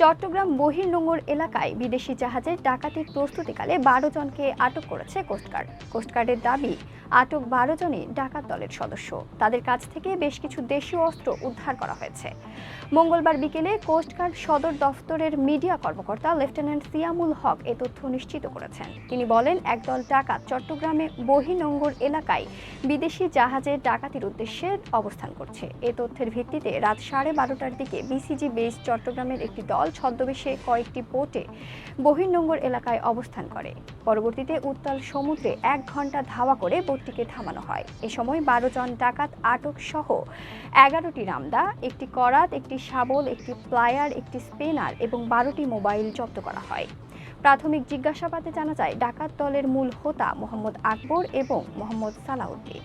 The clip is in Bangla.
চট্টগ্রাম বহির্নোঙর এলাকায় বিদেশি জাহাজের ডাকাতির প্রস্তুতিকালে বারো জনকে আটক করেছে কোস্টগার্ড। কোস্টগার্ডের দাবি আটক বারো জনই ডাকাত দলের সদস্য। তাদের কাছ থেকে বেশ কিছু দেশীয় অস্ত্র উদ্ধার করা হয়েছে। মঙ্গলবার বিকেলে কোস্টগার্ড সদর দফতরের মিডিয়া কর্মকর্তা লেফটেন্যান্ট সিয়ামুল হক এ তথ্য নিশ্চিত করেছেন। তিনি বলেন, একদল ডাকাত চট্টগ্রামে বহির্নোঙর এলাকায় বিদেশি জাহাজের ডাকাতির উদ্দেশ্যে অবস্থান করছে। এ তথ্যের ভিত্তিতে রাত সাড়ে বারোটার দিকে বিসিজি বেস চট্টগ্রামের একটি দল ছদ্মবেশে কয়েকটি বোটে বহির্নোঙর এলাকায় অবস্থান করে। পরবর্তীতে উত্তাল সমুদ্রে এক ঘণ্টা ধাওয়া করে বোটটিকে থামানো হয়। এ সময় বারো জন ডাকাত আটক সহ এগারোটি রামদা একটি করাত, একটি শাবল, একটি প্লায়ার একটি স্পেনার এবং বারোটি মোবাইল জব্দ করা হয়। প্রাথমিক জিজ্ঞাসাবাদে জানা যায়, ডাকাত দলের মূল হোতা মোহাম্মদ আকবর এবং মোহাম্মদ সালাউদ্দিন।